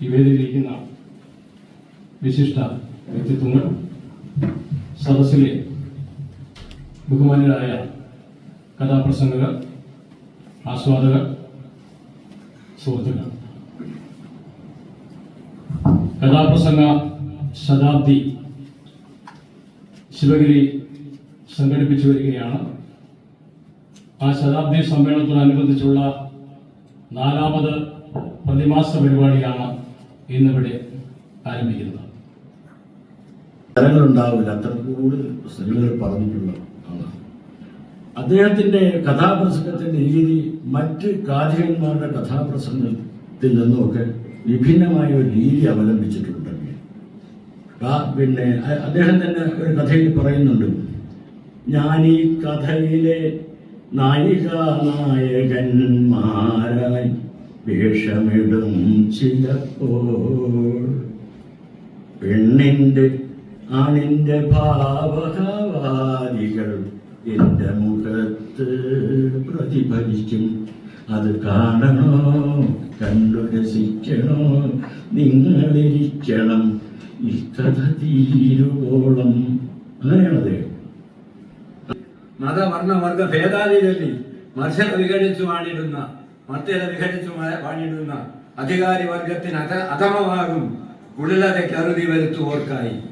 ഈ വിശിഷ്ട വ്യക്തിത്വങ്ങൾ സദസ്സിലെ ബഹുമാന്യരായ കഥാപ്രസംഗകർ ആസ്വാദകർ സുഹൃത്തുക്കൾ. കഥാപ്രസംഗ ശതാബ്ദി ശിവഗിരി സംഘടിപ്പിച്ചു വരികയാണ്. ആ ശതാബ്ദി സമ്മേളനത്തോടനുബന്ധിച്ചുള്ള നാലാമത് പ്രതിമാസ പരിപാടിയാണ് ഇന്നിവിടെ ആരംഭിക്കുന്നത്. ഫലങ്ങളുണ്ടാവില്ല അത്ര കൂടുതൽ പുസ്തകങ്ങൾ പറഞ്ഞിട്ടുള്ള അദ്ദേഹത്തിന്റെ കഥാപ്രസംഗത്തിന്റെ രീതി മറ്റ് കാഥികന്മാരുടെ കഥാപ്രസംഗത്തിൽ നിന്നുമൊക്കെ വിഭിന്നമായ ഒരു രീതി അവലംബിച്ചിട്ടുണ്ട് പിന്നെ അദ്ദേഹം തന്നെ ഒരു കഥയിൽ പറയുന്നുണ്ട്. ഞാൻ ഈ കഥയിലെ നായിക നായകന്മാരായി വേഷമിടും ചിലപ്പോൾ. പെണ്ണിന്റെ ആണിന്റെ ഭാവകവാദികൾ എന്റെ മുഖത്ത് പ്രതിഫലിക്കും. അത് കാണണോ? കണ്ടു രസിക്കണോ? നിങ്ങളിരിക്കണം. ഈ കഥ തീരുവോളം. അങ്ങനെയാണ് അദ്ദേഹം. മത വർണ വർഗ ഭേദാതിരല്ലി മർഷക വിഘടിച്ചു വാണിടുന്ന മർത്യര വിഘടിച്ചു പണിയിടുന്ന അധികാരി വർഗത്തിന് അത അധമമാകും. കുടിലതയ്ക്ക് കരുതി വരുത്തു ഓർക്കായി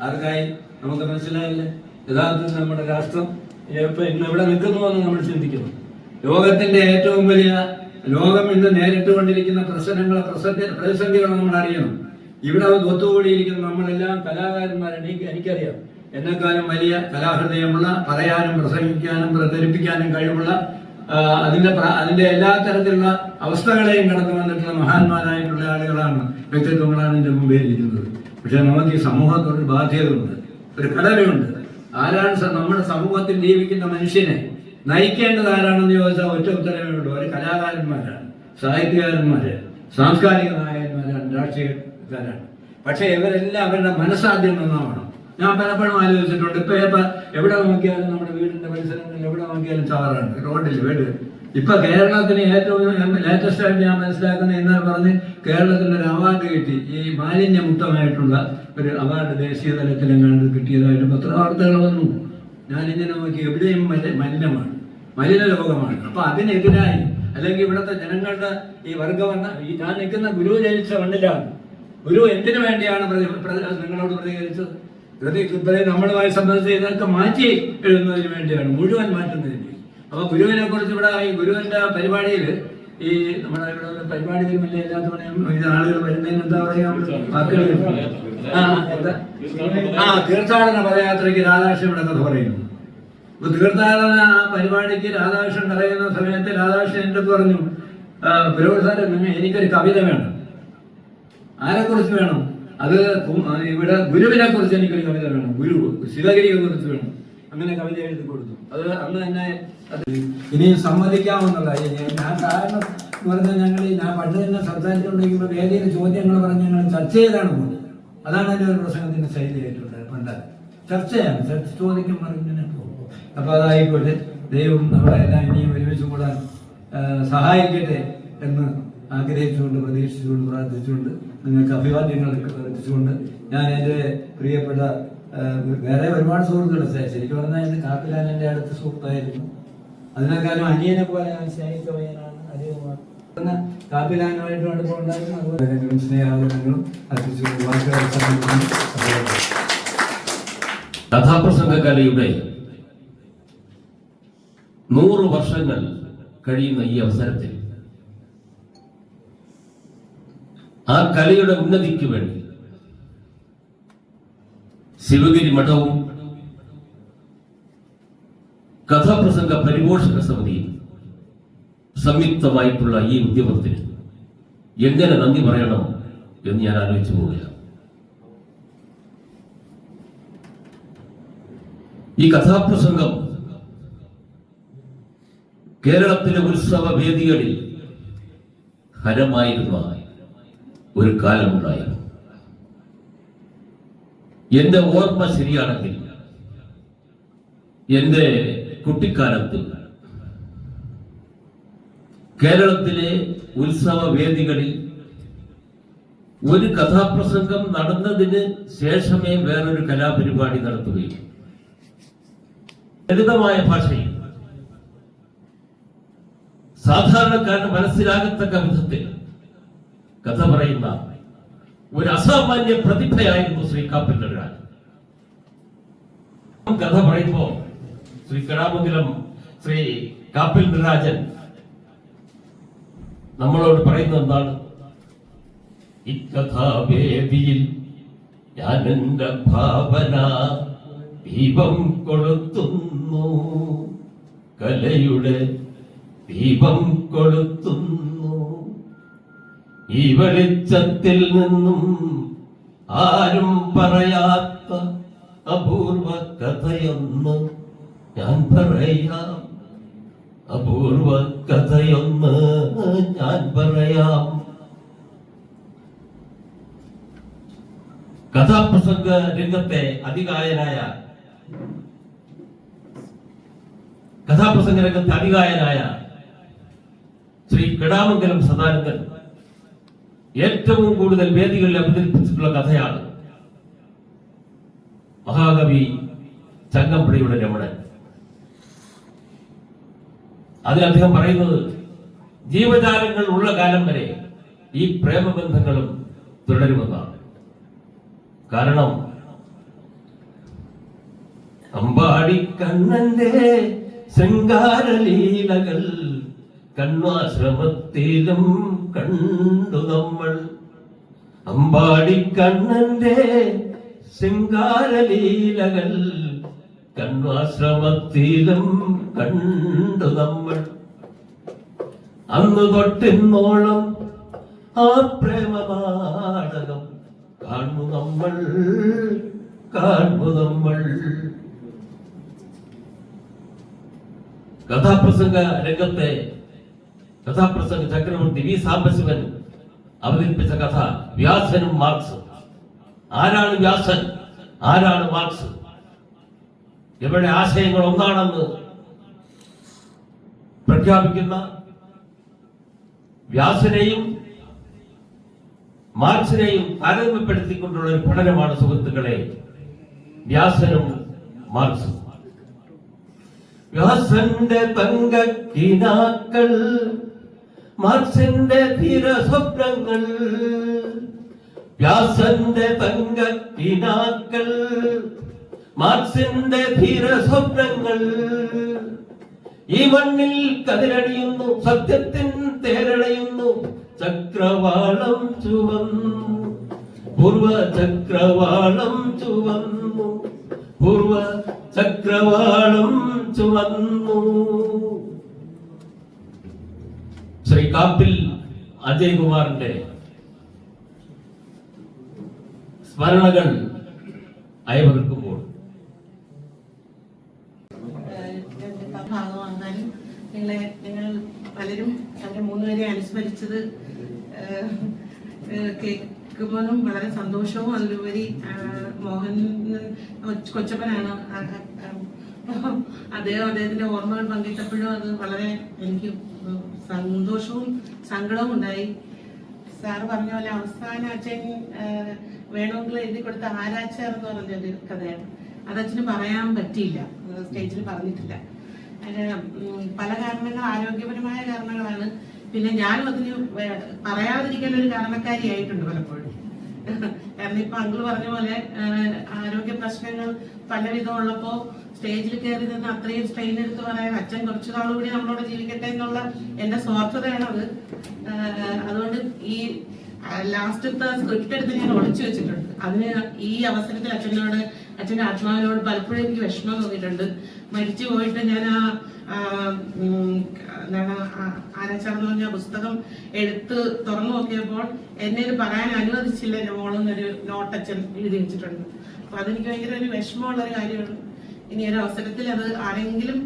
ആർക്കായി? നമുക്ക് മനസ്സിലായില്ലേ? യഥാർത്ഥത്തിൽ നമ്മുടെ രാഷ്ട്രം ഇപ്പൊ ഇന്ന് ഇവിടെ നിൽക്കുന്നു എന്ന് നമ്മൾ ചിന്തിക്കുന്നു. ലോകത്തിന്റെ ഏറ്റവും വലിയ ലോകം ഇന്ന് നേരിട്ടുകൊണ്ടിരിക്കുന്ന പ്രശ്നങ്ങളെ പ്രസക്തി- പ്രതിസന്ധികളെ നമ്മൾ അറിയണം. ഇവിടെ ഒത്തുകൂടിയിരിക്കുന്ന. നമ്മളെല്ലാം കലാകാരന്മാരെ എനിക്ക് എനിക്കറിയാം. എന്നെക്കാളും വലിയ കലാഹൃദയമുള്ള പറയാനും പ്രസംഗിക്കാനും പ്രചരിപ്പിക്കാനും കഴിവുള്ള അതിന്റെ അതിന്റെ എല്ലാ തരത്തിലുള്ള അവസ്ഥകളെയും കടന്നു വന്നിട്ടുള്ള മഹാന്മാരായിട്ടുള്ള ആളുകളാണ് വ്യക്തിത്വങ്ങളാണ് എന്റെ മുമ്പേ ഇരിക്കുന്നത്. പക്ഷെ നമുക്ക് ഈ സമൂഹത്തോട് ബാധ്യതയുണ്ട് ഒരു കടമയുണ്ട്. ആരാണ് നമ്മുടെ സമൂഹത്തിൽ ജീവിക്കുന്ന മനുഷ്യനെ നയിക്കേണ്ടത് ആരാണെന്ന് ചോദിച്ചാൽ ഒറ്റ ഉത്തരവേ ഉള്ളൂ. ഒരു കലാകാരന്മാരാണ് സാഹിത്യകാരന്മാര് സാംസ്കാരിക നായകന്മാരാണ് രാഷ്ട്രീയക്കാരാണ്. പക്ഷെ ഇവരെല്ലാം അവരുടെ മനസ്സാദ്യം നന്നാവണം ഞാൻ പലപ്പോഴും ആലോചിച്ചിട്ടുണ്ട്. ഇപ്പൊ എവിടെ നോക്കിയാലും നമ്മുടെ വീടിന്റെ പരിസരങ്ങളിൽ എവിടെ നോക്കിയാലും ചാറാണ്. റോഡിൽ വീട്. ഇപ്പൊ കേരളത്തിന് ഏറ്റവും ലേറ്റസ്റ്റ് ആയിട്ട് ഞാൻ മനസ്സിലാക്കുന്ന ഇന്നലെ പറഞ്ഞ് കേരളത്തിന് ഒരു അവാർഡ് കിട്ടി. ഈ മാലിന്യമുക്തമായിട്ടുള്ള ഒരു അവാർഡ് ദേശീയ തലത്തിലെങ്ങാണ്ട് കിട്ടിയതായിട്ട് പത്രവാർത്തകൾ വന്നു. ഞാനിങ്ങനെ നോക്കി എവിടെയും മല- മലിനമാണ്. മലിന ലോകമാണ് അപ്പൊ അതിനെതിരായി അല്ലെങ്കിൽ ഇവിടുത്തെ ജനങ്ങളുടെ ഈ വർഗവർണ ഈ ഞാൻ നിൽക്കുന്ന ഗുരു ജനിച്ച മണ്ണിലാണ്. ഗുരു എന്തിനു വേണ്ടിയാണ് നിങ്ങളോട് പ്രതികരിച്ചത്? ഇപ്പോഴേ നമ്മളുമായി സംബന്ധിച്ച് ഇതൊക്കെ മാറ്റി എഴുതുന്നതിന് വേണ്ടിയാണ് മുഴുവൻ മാറ്റുന്നതിന് അപ്പൊ ഗുരുവിനെ കുറിച്ച് ഇവിടെ ഈ ഗുരുവിന്റെ പരിപാടിയിൽ ഈ നമ്മുടെ ഇവിടെ ഒരു പരിപാടി വരുമില്ല എല്ലാത്തവണയും ഇത് ആളുകൾ വരുന്നതിന് എന്താ പറയാ? ആ തീർത്ഥാടന പദയാത്രയ്ക്ക് രാധാകൃഷ്ണൻ കഥ പറയുന്നു. അപ്പൊ തീർത്ഥാടന പരിപാടിക്ക് രാധാകൃഷ്ണൻ പറയുന്ന സമയത്ത് രാധാകൃഷ്ണൻ എന്റെ പറഞ്ഞു? പുരോഗതി സാറെ നിങ്ങൾ എനിക്കൊരു കവിത വേണം. ആരെ കുറിച്ച് വേണം? അത് ഇവിടെ ഗുരുവിനെ കുറിച്ച് എനിക്കൊരു കവിത വേണം. ഗുരു ശിവഗിരിയെ കുറിച്ച് വേണം. അങ്ങനെ കവിത എഴുതി കൊടുത്തു. അത് അന്ന് തന്നെ ഇനിയും ഇനി സമ്മതിക്കാമെന്നുള്ള ഞാൻ- കാരണം എന്ന് പറഞ്ഞാൽ ഞങ്ങൾ ഞാൻ പണ്ട് തന്നെ സംസാരിച്ചുകൊണ്ടിരിക്കുമ്പോൾ വേദിയിൽ ചോദ്യങ്ങൾ പറഞ്ഞ് ഞങ്ങൾ ചർച്ച ചെയ്താണ് പോകുന്നത്. അതാണ് എന്റെ ഒരു പ്രസംഗത്തിന്റെ ശൈലിയായിട്ടുണ്ട് പണ്ട്. ചർച്ചയാണ്. ചർച്ച ചോദിക്കും പറഞ്ഞു പോകും. അപ്പൊ അതായിക്കോട്ടെ. ദൈവം നമ്മളെല്ലാം ഇനിയും ഒരുമിച്ച് കൂടാൻ സഹായിക്കട്ടെ എന്ന് ആഗ്രഹിച്ചുകൊണ്ട് പ്രതീക്ഷിച്ചുകൊണ്ട് പ്രാർത്ഥിച്ചുകൊണ്ട് നിങ്ങൾക്ക് അഭിവാദ്യങ്ങൾ അർപ്പിച്ചുകൊണ്ട് ഞാൻ എന്റെ പ്രിയപ്പെട്ട വേറെ ഒരുപാട് സുഹൃത്തുക്കൾ ശരിക്കും പറഞ്ഞാൽ എന്റെ കാപ്പിലാൻ എന്റെ അടുത്ത സുഹൃത്തായിരുന്നു. അതിനേക്കാളും അനിയനെ പോലെ ഞാൻ സ്നേഹിച്ച പയ്യനാണ് അവസാനിപ്പിക്കുന്നു. കഥാപ്രസംഗ കലയുടെ നൂറ് വർഷങ്ങൾ കഴിയുന്ന ഈ അവസരത്തിൽ ആ കലയുടെ ഉന്നതിക്ക് വേണ്ടി. ശിവഗിരി മഠവും കഥാപ്രസംഗ പരിപോഷക സമിതിയും സംയുക്തമായിട്ടുള്ള ഈ ഉദ്യമത്തിന് എങ്ങനെ നന്ദി പറയണം എന്ന് ഞാൻ ആലോചിച്ചു പോവുകയാണ്. ഈ കഥാപ്രസംഗം കേരളത്തിലെ ഉത്സവ വേദികളിൽ ഹരമായിരുന്ന ഒരു കാലമുണ്ടായിരുന്നു. എന്റെ ഓർമ്മ ശരിയാണെങ്കിൽ എന്റെ കുട്ടിക്കാലത്ത് കേരളത്തിലെ ഉത്സവ വേദികളിൽ ഒരു കഥാപ്രസംഗം നടന്നതിന് ശേഷമേ വേറൊരു കലാപരിപാടി നടത്തുകയും ലളിതമായ ഭാഷയിൽ. സാധാരണക്കാരന് മനസ്സിലാകത്തക്ക വിധത്തിൽ. കഥ പറയുന്ന ഒരു അസാമാന്യ പ്രതിഭയായിരുന്നു ശ്രീ കാപ്പിൽ കഥ പറയുമ്പോ ശ്രീ കടാമംഗലം ശ്രീ കാപ്പിൽ നടരാജൻ നമ്മളോട് പറയുന്നത് എന്താണ്? ഇക്കഥാവേദിയിൽ ഞാൻ എന്റെ ഭാവന ദീപം കൊളുത്തുന്നു. കലയുടെ ദീപം കൊളുത്തുന്നു. ഈ വെളിച്ചത്തിൽ നിന്നും ആരും പറയാത്ത അപൂർവ കഥയൊന്ന് ഞാൻ പറയാം. അപൂർവ കഥയൊന്ന് ഞാൻ പറയാം. കഥാപ്രസംഗ രംഗത്തെ അതികായനായ കഥാപ്രസംഗ രംഗത്തെ അതികായനായ ശ്രീ കടാമംഗലം സദാനന്ദൻ ഏറ്റവും കൂടുതൽ വേദികളിൽ അവതരിപ്പിച്ചിട്ടുള്ള കഥയാണ് മഹാകവി ചങ്ങമ്പുഴയുടെ രമണൻ. അതിൽ അദ്ദേഹം പറയുന്നത് ജീവജാലങ്ങൾ ഉള്ള കാലം വരെ ഈ പ്രേമബന്ധങ്ങളും തുടരുമെന്നാണ്. കാരണം അമ്പാടി കണ്ണന്റെ ശൃംഗാരലീലകൾ കണ്വാശ്രമത്തിലും കണ്ടു നമ്മൾ. അമ്പാടി കണ്ണന്റെ ശൃംഗാരലീലകൾ കണ്വാശ്രമത്തിലും കണ്ടു നമ്മൾ. അന്ന് തൊട്ടിന്നോളം ആ പ്രേമനാടകം കാണു നമ്മൾ കാണു നമ്മൾ. കഥാപ്രസംഗ രംഗത്തെ കഥാപ്രസംഗ ചക്രവർത്തി വി സാംബശിവൻ അവതരിപ്പിച്ച കഥ വ്യാസനും മാർക്സും. ആരാണ് വ്യാസൻ? ആരാണ് മാർക്സ്? ഇവരുടെ ആശയങ്ങൾ ഒന്നാണെന്ന് പ്രഖ്യാപിക്കുന്ന വ്യാസനെയും മാർക്സിനെയും താരതമ്യപ്പെടുത്തിക്കൊണ്ടുള്ള ഒരു പഠനമാണ് സുഹൃത്തുക്കളെ വ്യാസനും മാർക്സും. വ്യാസന്റെ തങ്കക്കിനാക്കൾ മാർക്സിന്റെ ധീര സ്വപ്നങ്ങൾ വ്യാസന്റെ തങ്കക്കിനാക്കൾ മാർക്സിന്റെ ധീര സ്വപ്നങ്ങൾ ഈ മണ്ണിൽ കതിരടിയുന്നു സത്യത്തിൻ തേരണയുന്നു ചക്രവാളം ചുവന്നു. പൂർവ ചക്രവാളം ചുവന്നു പൂർവ ചക്രവാളം ചുവന്നു. ശ്രീ കാപ്പിൽ അജയ് കുമാറിന്റെ സ്മരണകൾ അയവർക്കുമ്പോൾ നിങ്ങളെ നിങ്ങൾ പലരും അവരെ മൂന്നുപേരെ അനുസ്മരിച്ചത് കേൾക്കുമ്പോഴും വളരെ സന്തോഷവും അതിലുപരി മോഹൻ കൊച്ച് കൊച്ചപ്പനാണ് അദ്ദേഹം അദ്ദേഹത്തിന്റെ ഓർമ്മകൾ പങ്കിട്ടപ്പോഴും അത് വളരെ എനിക്ക് സന്തോഷവും സങ്കടവും ഉണ്ടായി. സാറ് പറഞ്ഞ പോലെ അവസാന അച്ഛൻ വേണമെങ്കിൽ എഴുതി കൊടുത്ത ആരാച്ചാർ എന്ന് പറഞ്ഞൊരു കഥയാണ്. അത് അച്ഛന് പറയാൻ പറ്റിയില്ല. സ്റ്റേജിൽ പറഞ്ഞിട്ടില്ല. പല കാരണങ്ങൾ ആരോഗ്യപരമായ കാരണങ്ങളാണ്. പിന്നെ ഞാനും അതിന് പറയാതിരിക്കാൻ ഒരു കാരണക്കാരിയായിട്ടുണ്ട് പലപ്പോഴും. കാരണം ഇപ്പൊ അങ്കിൾ പറഞ്ഞ പോലെ ആരോഗ്യ പ്രശ്നങ്ങൾ പലവിധം ഉള്ളപ്പോ സ്റ്റേജിൽ കയറി നിന്ന് അത്രയും സ്ട്രെയിൻ എടുത്ത് പറയാൻ അച്ഛൻ കുറച്ചു നാളുകൂടി നമ്മളോട് ജീവിക്കട്ടെ എന്നുള്ള എന്റെ സ്വാർത്ഥതയാണത്. അത് അതുകൊണ്ട് ഈ ലാസ്റ്റത്തെ സ്ക്രിപ്റ്റ് എടുത്ത് ഞാൻ ഒളിച്ചു വെച്ചിട്ടുണ്ട്. അതിന് ഈ അവസരത്തിൽ അച്ഛനോട് അച്ഛന്റെ ആത്മാവിനോട് പലപ്പോഴും എനിക്ക് വിഷമം തോന്നിയിട്ടുണ്ട്. മരിച്ചു പോയിട്ട് ഞാൻ ആ എന്താണ് ആരാച്ചാർന്ന് പറഞ്ഞ പുസ്തകം എടുത്ത് തുറന്നു നോക്കിയപ്പോൾ എന്നെ പറയാൻ അനുവദിച്ചില്ല എന്റെ മോളെന്നൊരു നോട്ടച്ഛൻ എഴുതി വെച്ചിട്ടുണ്ട്. അപ്പൊ അതെനിക്ക് ഭയങ്കര ഒരു വിഷമമുള്ള ഒരു കാര്യമാണ്. ഇനി ഒരു അവസരത്തിൽ അത് ആരെങ്കിലും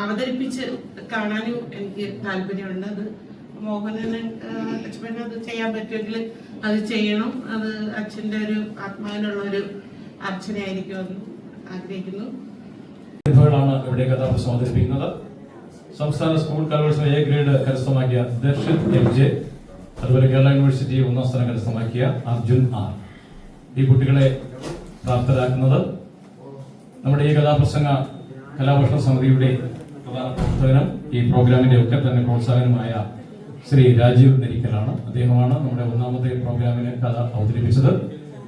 അവതരിപ്പിച്ച് കാണാനും എനിക്ക് താല്പര്യമുണ്ട്. അത് മോഹനന് അച്ഛൻ അത് ചെയ്യാൻ പറ്റുമെങ്കിൽ അത് ചെയ്യണം. അത് അച്ഛന്റെ ഒരു ആത്മാവിനുള്ള ഒരു അർച്ചനയായിരിക്കുമെന്ന് ആഗ്രഹിക്കുന്നു. ാണ് ഇവിടെ കഥാപ്രസം അവതരിപ്പിക്കുന്നത്. സംസ്ഥാന സ്കൂൾ കലോത്സവ എ ഗ്രേഡ് കരസ്ഥമാക്കിയ ദർശിത് എം ജെ അതുപോലെ കേരള യൂണിവേഴ്സിറ്റി ഒന്നാം സ്ഥാനം കരസ്ഥമാക്കിയ അർജുൻ ആർ. ഈ കുട്ടികളെ പ്രാപ്തരാക്കുന്നത് നമ്മുടെ ഈ കഥാപ്രസംഗ കലാഭൂഷണ സമിതിയുടെ പ്രധാന പ്രവർത്തകനും ഈ പ്രോഗ്രാമിന്റെ ഒക്കെ തന്നെ പ്രോത്സാഹനമായ ശ്രീ രാജീവ് നെരിക്കലാണ്. അദ്ദേഹമാണ് നമ്മുടെ ഒന്നാമത്തെ പ്രോഗ്രാമിന് കഥ അവതരിപ്പിച്ചത്.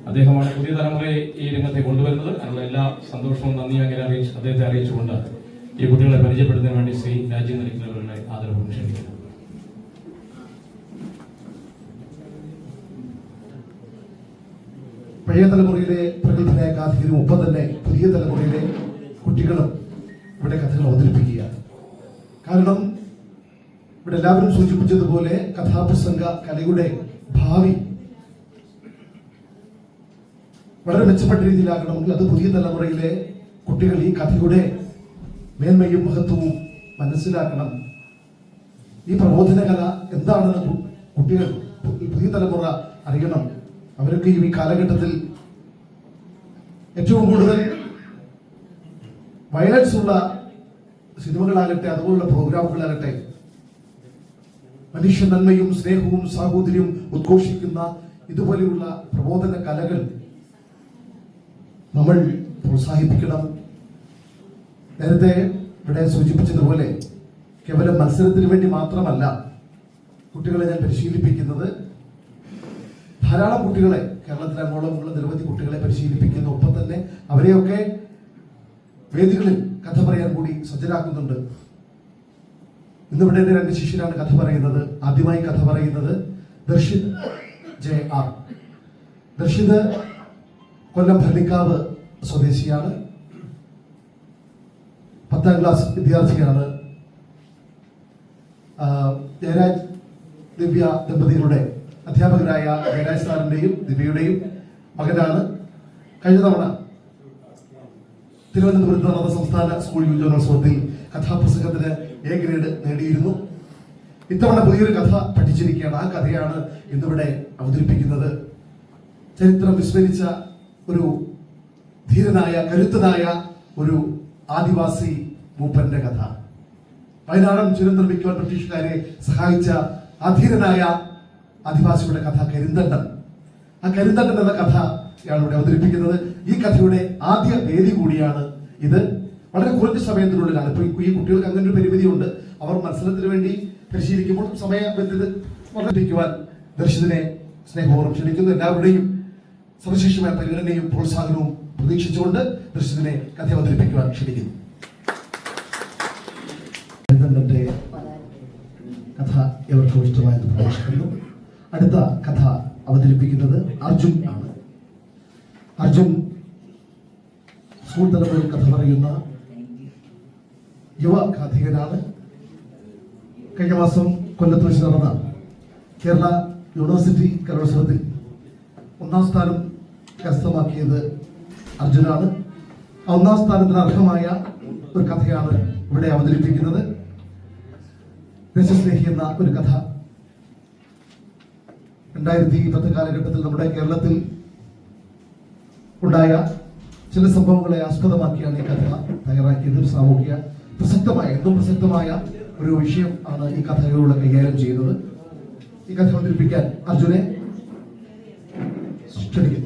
അദ്ദേഹമാണ് പുതിയ തലമുറയെ ഈ രംഗത്തെ കൊണ്ടുവരുന്നത്. അതിനുള്ള എല്ലാ സന്തോഷവും നന്ദിയും അങ്ങനെ അറിയിച്ചു അദ്ദേഹത്തെ അറിയിച്ചുകൊണ്ട് ഈ കുട്ടികളെ പരിചയപ്പെടുത്തുന്നതിന് വേണ്ടി ശ്രീ രാജീവ് നരിക്കൽ അവരുടെ ആദരവ് ക്ഷണിക്കുന്നു. പഴയ തലമുറയിലെ പ്രഗത്ഭനായ കാഥികരും ഒപ്പം പുതിയ തലമുറയിലെ കുട്ടികളും ഇവിടെ കഥകൾ അവതരിപ്പിക്കുക. കാരണം ഇവിടെ എല്ലാവരും സൂചിപ്പിച്ചതുപോലെ കഥാപ്രസംഗ കലയുടെ ഭാവി വളരെ മെച്ചപ്പെട്ട രീതിയിലാകണമെങ്കിൽ അത് പുതിയ തലമുറയിലെ കുട്ടികൾ ഈ കഥയുടെ മേന്മയും മഹത്വവും മനസ്സിലാക്കണം. ഈ പ്രബോധന കല എന്താണെന്ന് കുട്ടികൾ പുതിയ തലമുറ അറിയണം. അവരൊക്കെ ഈ കാലഘട്ടത്തിൽ ഏറ്റവും കൂടുതൽ വയലൻസ് ഉള്ള സിനിമകളാകട്ടെ അതുപോലുള്ള പ്രോഗ്രാമുകളാകട്ടെ മനുഷ്യ നന്മയും സ്നേഹവും സാഹോദര്യവും ഉദ്ഘോഷിക്കുന്ന ഇതുപോലെയുള്ള പ്രബോധന കലകൾ നമ്മൾ പ്രോത്സാഹിപ്പിക്കണം. നേരത്തെ ഇവിടെ സൂചിപ്പിച്ചതുപോലെ കേവലം മത്സരത്തിന് വേണ്ടി മാത്രമല്ല കുട്ടികളെ ഞാൻ പരിശീലിപ്പിക്കുന്നത്. ധാരാളം കുട്ടികളെ കേരളത്തിലെ അങ്ങോളമുള്ള നിരവധി കുട്ടികളെ പരിശീലിപ്പിക്കുന്നു. ഒപ്പം തന്നെ അവരെയൊക്കെ വേദികളിൽ കഥ പറയാൻ കൂടി സജ്ജരാക്കുന്നുണ്ട്. ഇന്നിവിടെ എന്റെ രണ്ട് ശിഷ്യരാണ് കഥ പറയുന്നത്. ആദ്യമായി കഥ പറയുന്നത് ദർശിത് ജെ ആർ. ദർശിത് കൊല്ലം ഭരണിക്കാവ് സ്വദേശിയാണ്. പത്താം ക്ലാസ് വിദ്യാർത്ഥിയാണ്. ജയരാജ് ദിവ്യ ദമ്പതികളുടെ അധ്യാപകരായ ജയരാജ് സാറിന്റെയും ദിവ്യയുടെയും മകനാണ്. കഴിഞ്ഞ തവണ തിരുവനന്തപുരത്ത് നടന്ന സംസ്ഥാന സ്കൂൾ യുവജനോത്സവത്തിൽ കഥാപുസ്തകത്തിന് എ ഗ്രേഡ് നേടിയിരുന്നു. ഇത്തവണ പുതിയൊരു കഥ പഠിച്ചിരിക്കുകയാണ്. ആ കഥയാണ് ഇന്നിവിടെ അവതരിപ്പിക്കുന്നത്. ചരിത്രം വിസ്മരിച്ച ഒരു ധീരനായ കരുത്തനായ ഒരു ആദിവാസി മൂപ്പന്റെ കഥ. വയനാടൻ ചുരം നിർമ്മിക്കുവാൻ ബ്രിട്ടീഷുകാരെ സഹായിച്ച അധീരനായ ആദിവാസിയുടെ കഥ കരിന്തണ്ടൻ. ആ കരിന്തണ്ടൻ എന്ന കഥ ഇയാൾ ഇവിടെ അവതരിപ്പിക്കുന്നത്. ഈ കഥയുടെ ആദ്യ വേദി കൂടിയാണ് ഇത്. വളരെ കുറഞ്ഞ സമയത്തിനുള്ളിലാണ്. ഇപ്പൊ ഈ കുട്ടികൾക്ക് അങ്ങനെ ഒരു പരിമിതിയുണ്ട്. അവർ മത്സരത്തിന് വേണ്ടി പരിശീലിക്കുമ്പോൾ സമയബന്ധിത വർദ്ധിപ്പിക്കുവാൻ ദർശിതനെ സ്നേഹപൂർവം ക്ഷണിക്കുന്നു. എല്ലാവരുടെയും സവിശേഷമായ പരിഗണനയും പ്രോത്സാഹനവും പ്രതീക്ഷിച്ചുകൊണ്ട് ദർശിതനെ കഥ അവതരിപ്പിക്കുവാൻ ക്ഷണിക്കുന്നു. കഥ എവർക്കും ഇഷ്ടമായെന്ന് പ്രതീക്ഷിക്കുന്നു. അടുത്ത കഥ അവതരിപ്പിക്കുന്നത് അർജുൻ ആണ്. അർജുൻ സ്കൂൾ തലമുറയിൽ കഥ പറയുന്ന യുവ കാഥികനാണ് കഴിഞ്ഞ മാസം കൊല്ലത്ത് വെച്ച് നടന്ന കേരള യൂണിവേഴ്സിറ്റി കലോത്സവത്തിൽ ഒന്നാം സ്ഥാനം കരസ്ഥമാക്കിയത് അർജുനാണ്. ആ ഒന്നാം സ്ഥാനത്തിന് അർഹമായ ഒരു കഥയാണ് ഇവിടെ അവതരിപ്പിക്കുന്നത്. ദേശസ്നേഹി എന്ന ഒരു കഥ. രണ്ടായിരത്തി പത്ത് കാലഘട്ടത്തിൽ നമ്മുടെ കേരളത്തിൽ ഉണ്ടായ ചില സംഭവങ്ങളെ ആസ്പദമാക്കിയാണ് ഈ കഥ തയ്യാറാക്കിയത്. സാമൂഹിക പ്രസക്തമായ എന്നും പ്രസക്തമായ ഒരു വിഷയം ആണ് ഈ കഥകളിലൂടെ കൈകാര്യം ചെയ്യുന്നത്. ഈ കഥ അവതരിപ്പിക്കാൻ അർജുനെ ക്ഷണിക്കുന്നു